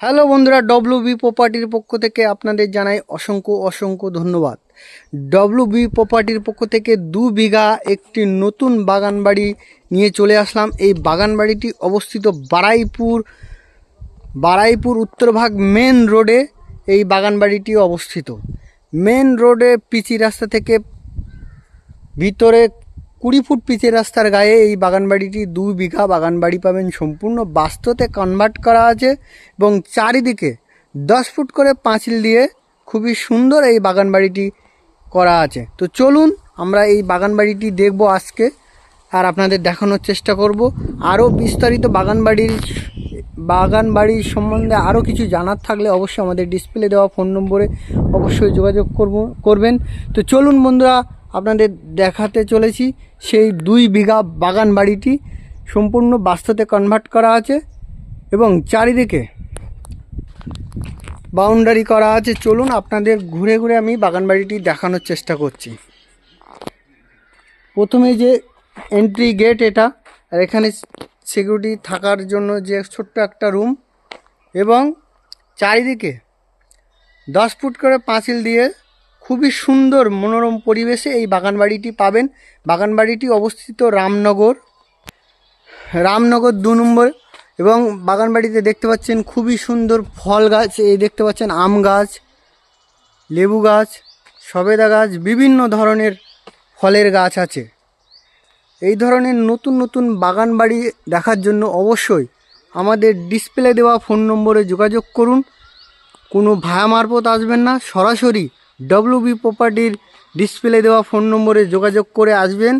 Hello বন্ধুরা W B প্রপার্টির পক্ষ থেকে আপনাদের জানাই অসংখ্য অসংখ্য ধন্যবাদ। ডব্লিউ বি প্রপার্টির পক্ষ থেকে দু বিঘা একটি নতুন বাগান বাড়ি নিয়ে চলে আসলাম। এই বাগান বাড়িটি অবস্থিত বারাইপুর বারাইপুর উত্তরভাগ মেন রোডে এই বাগান বাড়িটি অবস্থিত। মেন রোডে পিচি রাস্তা থেকে ভিতরে কুড়ি ফুট পিচের রাস্তার গায়ে এই বাগানবাড়িটি দু বিঘা বাগানবাড়ি পাবেন সম্পূর্ণ বাস্তুতে কনভার্ট করা আছে এবং চারিদিকে দশ ফুট করে পাঁচিল দিয়ে খুবই সুন্দর এই বাগানবাড়িটি করা আছে। তো চলুন আমরা এই বাগানবাড়িটি দেখব আজকে আর আপনাদের দেখানোর চেষ্টা করব। আরও বিস্তারিত বাগানবাড়ির বাগান বাড়ির সম্বন্ধে আরও কিছু জানার থাকলে অবশ্যই আমাদের ডিসপ্লে দেওয়া ফোন নম্বরে অবশ্যই যোগাযোগ করব করবেন। তো চলুন বন্ধুরা আপনাদের দেখাতে চলেছি। সেই দুই বিঘা বাগান বাড়িটি সম্পূর্ণ বাস্তুতে কনভার্ট করা আছে এবং চারিদিকে বাউন্ডারি করা আছে। চলুন আপনাদের ঘুরে ঘুরে আমি বাগান বাড়িটি দেখানোর চেষ্টা করছি। প্রথমে যে এন্ট্রি গেট এটা, আর এখানে সিকিউরিটি থাকার জন্য যে ছোট্ট একটা রুম এবং চারিদিকে দশ ফুট করে পাঁচিল দিয়ে খুবই সুন্দর মনোরম পরিবেশে এই বাগানবাড়িটি পাবেন। বাগানবাড়িটি অবস্থিত রামনগর। রামনগর দু নম্বর এবং বাগানবাড়িতে দেখতে পাচ্ছেন খুবই সুন্দর ফল গাছ, এই দেখতে পাচ্ছেন আম গাছ, লেবু গাছ, সবেদা গাছ, বিভিন্ন ধরনের ফলের গাছ আছে। এই ধরনের নতুন নতুন বাগান বাড়ি দেখার জন্য অবশ্যই আমাদের ডিসপ্লে দেওয়া ফোন নম্বরে যোগাযোগ করুন। কোনো ভায়া মারফত আসবেন না, সরাসরি ডব্লিউবি প্রপার্টির ডিসপ্লে দেওয়া ফোন নম্বরে যোগাযোগ করে আসবেন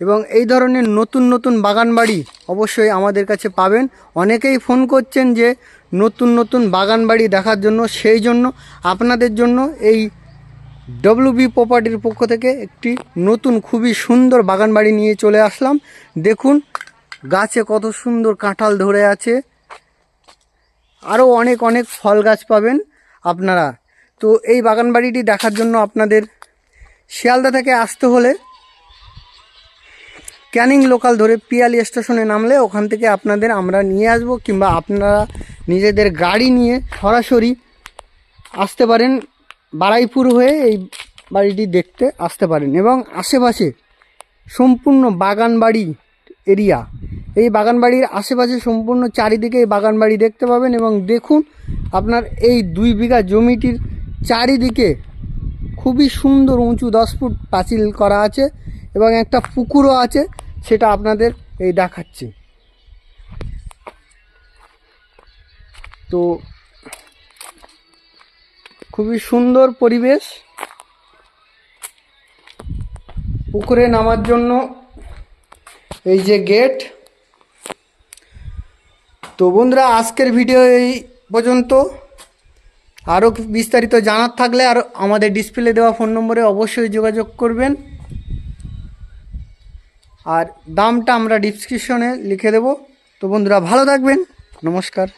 এবং এই ধরনের নতুন নতুন বাগান বাড়ি অবশ্যই আমাদের কাছে পাবেন। অনেকেই ফোন করছেন যে নতুন নতুন বাগান বাড়ি দেখার জন্য, সেই জন্য আপনাদের জন্য এই ডব্লিউবি প্রপার্টির পক্ষ থেকে একটি নতুন খুবই সুন্দর বাগান বাড়ি নিয়ে চলে আসলাম। দেখুন, গাছে কত সুন্দর কাঁঠাল ধরে আছে। আরও অনেক অনেক ফল গাছ পাবেন আপনারা। তো এই বাগান বাড়িটি দেখার জন্য আপনাদের শিয়ালদা থেকে আসতে হলে ক্যানিং লোকাল ধরে পিয়ালি স্টেশনে নামলে ওখান থেকে আপনাদের আমরা নিয়ে আসব কিংবা আপনারা নিজেদের গাড়ি নিয়ে সরাসরি আসতে পারেন, বারাইপুর হয়ে এই বাড়িটি দেখতে আসতে পারেন এবং আশেপাশে সম্পূর্ণ বাগান বাড়ি এরিয়া। এই বাগান বাড়ির আশেপাশে সম্পূর্ণ চারিদিকে এই বাগান বাড়ি দেখতে পাবেন এবং দেখুন আপনার এই দুই বিঘা জমিটির চারিদিকে খুবই সুন্দর উঁচু দশ ফুট পাঁচিল করা আছে এবং একটা পুকুরও আছে, সেটা আপনাদের এই দেখাচ্ছি। তো খুবই সুন্দর পরিবেশ। পুকুরে নামার জন্য এই যে গেট। তো বন্ধুরা, আজকের ভিডিও এই পর্যন্ত। আরও বিস্তারিত জানার থাকলে আর আমাদের ডিসপ্লে দেওয়া ফোন নম্বরে অবশ্যই যোগাযোগ করবেন। আর দামটা আমরা ডিসক্রিপশনে লিখে দেব। তো বন্ধুরা, ভালো থাকবেন। নমস্কার।